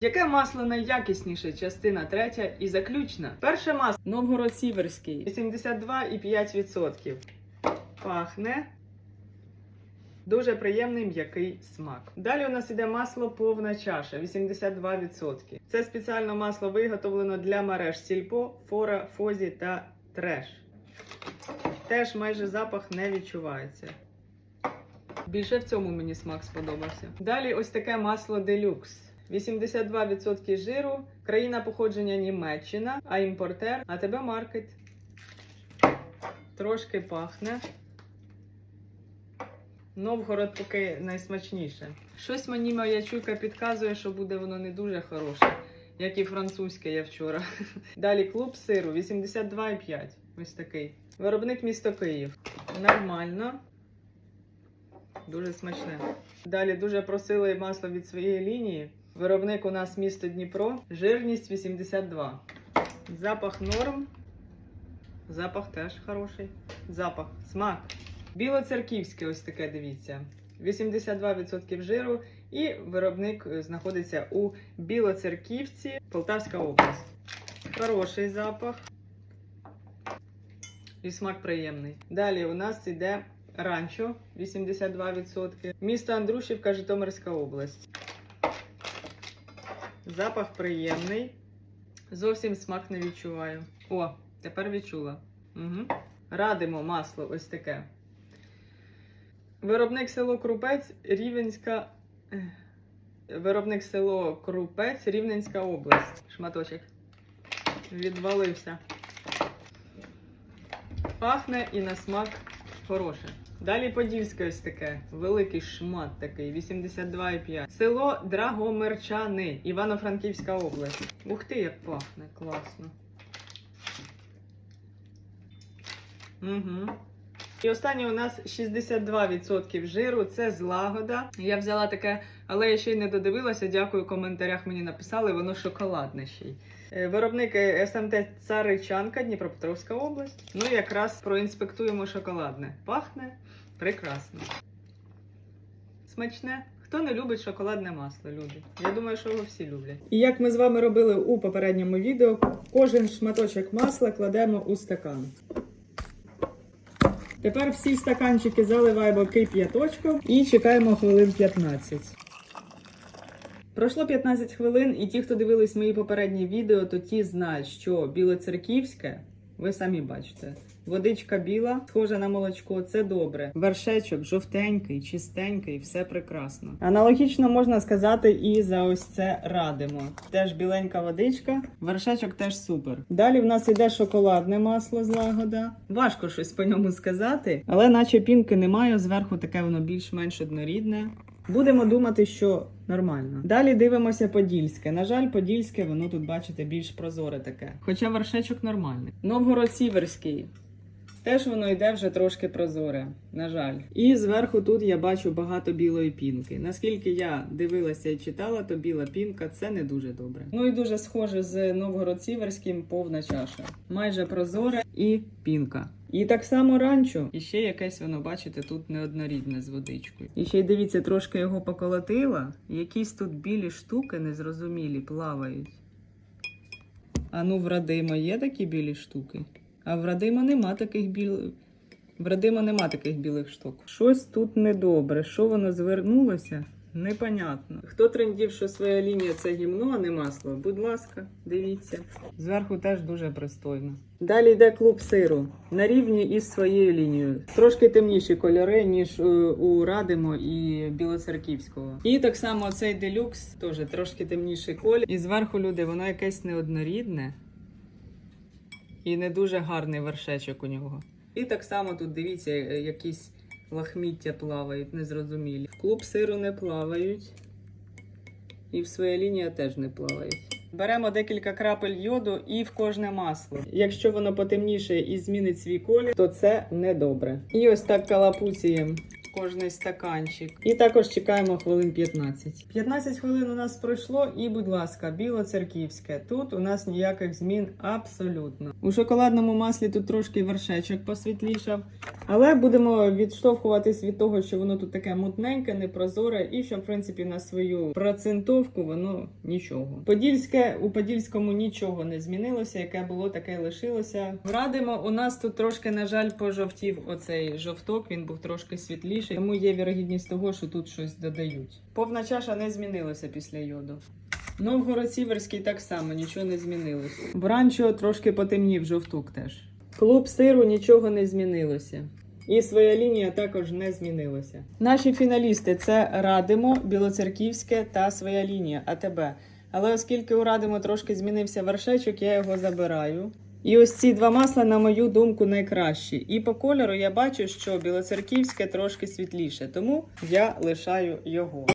Яке масло найякісніше? Частина третя і заключна. Перше масло Новгород Сіверський 82,5%. Пахне. Дуже приємний м'який смак. Далі у нас іде масло повна чаша 82%. Це спеціально масло виготовлено для мереж Сільпо, Фора, Фозі та Треш. Теж майже запах не відчувається. Більше в цьому мені смак сподобався. Далі ось таке масло делюкс. 82% жиру, країна походження Німеччина, а імпортер АТБ Маркет. Трошки пахне. Новгород поки найсмачніше. Щось мені моя чуйка підказує, що буде воно не дуже хороше, як і французьке я вчора. Далі клуб сиру 82,5. Ось такий. Виробник місто Київ. Нормально. Дуже смачне. Далі дуже просили масло від своєї лінії. Виробник у нас місто Дніпро. Жирність 82. Запах норм. Запах теж хороший. Запах, смак. Білоцерківське, ось таке, дивіться. 82% жиру. І виробник е, знаходиться у Білоцерківці, Полтавська область. Хороший запах. І смак приємний. Далі у нас іде ранчо 82%. Місто Андрушівка, Житомирська область. Запах приємний. Зовсім смак не відчуваю. О, тепер відчула. Угу. Радимо масло ось таке. Виробник село Крупець, Рівенська. Виробник село Крупець, Рівненська область. Шматочок. Відвалився. Пахне і на смак хороше. Далі Подільське ось таке, великий шмат такий, 82,5. Село Драгомерчани, Івано-Франківська область. Ух ти, як пахне, класно. Угу. І останнє у нас 62% жиру, це злагода. Я взяла таке, але я ще й не додивилася. Дякую, в коментарях мені написали, воно шоколадне ще й. Е, Виробник е, СМТ Царичанка, Дніпропетровська область. Ну, якраз проінспектуємо шоколадне. Пахне прекрасно. Смачне. Хто не любить шоколадне масло, люди? Я думаю, що його всі люблять. І як ми з вами робили у попередньому відео, кожен шматочок масла кладемо у стакан. Тепер всі стаканчики заливаємо кип'яточком і чекаємо хвилин 15. Пройшло 15 хвилин, і ті, хто дивились мої попередні відео, то ті знають, що білоцерківське, ви самі бачите. Водичка біла, схожа на молочко, це добре. Вершечок жовтенький, чистенький, все прекрасно. Аналогічно можна сказати і за ось це радимо. Теж біленька водичка, вершечок теж супер. Далі в нас іде шоколадне масло злагода. Важко щось по ньому сказати, але наче пінки немає. Зверху таке воно більш-менш однорідне. Будемо думати, що нормально. Далі дивимося подільське. На жаль, подільське, воно тут, бачите, більш прозоре таке. Хоча вершечок нормальний. Новгород Сіверський. Теж воно йде вже трошки прозоре, на жаль. І зверху тут я бачу багато білої пінки. Наскільки я дивилася і читала, то біла пінка це не дуже добре. Ну і дуже схоже з Новгород Сіверським повна чаша. Майже прозоре і пінка. І так само ранчо. І ще якесь воно, бачите, тут неоднорідне з водичкою. І ще й дивіться, трошки його поколотила. Якісь тут білі штуки незрозумілі плавають. А ну, в Радима є такі білі штуки? А в Радима нема таких біл... В Радима нема таких білих штук. Щось тут недобре. Що воно звернулося? Непонятно. Хто трендів, що своя лінія це гімно, а не масло? Будь ласка, дивіться. Зверху теж дуже пристойно. Далі йде клуб сиру на рівні із своєю лінією. Трошки темніші кольори, ніж е, у Радимо і Білоцерківського. І так само цей делюкс теж трошки темніший колір. І зверху люди, воно якесь неоднорідне і не дуже гарний вершечок у нього. І так само тут дивіться, е, якісь лахміття плавають, незрозумілі. В клуб сиру не плавають. І в своя лінія теж не плавають. Беремо декілька крапель йоду і в кожне масло. Якщо воно потемніше і змінить свій колір, то це недобре. І ось так калапуціємо кожний стаканчик. І також чекаємо хвилин 15. 15 хвилин у нас пройшло, і, будь ласка, білоцерківське. Тут у нас ніяких змін абсолютно. У шоколадному маслі тут трошки вершечок посвітлішав. Але будемо відштовхуватись від того, що воно тут таке мутненьке, непрозоре, і що, в принципі, на свою процентовку воно нічого. Подільське у Подільському нічого не змінилося, яке було, таке й лишилося. Радимо, у нас тут трошки, на жаль, пожовтів оцей жовток, він був трошки світліший, тому є вірогідність того, що тут щось додають. Повна чаша не змінилася після йоду. Новгород-Сіверський так само нічого не змінилось. Бранчо трошки потемнів жовток теж. Клуб сиру нічого не змінилося. І своя лінія також не змінилася. Наші фіналісти це Радимо, Білоцерківське та своя лінія АТБ. Але оскільки у Радимо трошки змінився вершечок, я його забираю. І ось ці два масла, на мою думку, найкращі. І по кольору я бачу, що білоцерківське трошки світліше, тому я лишаю його.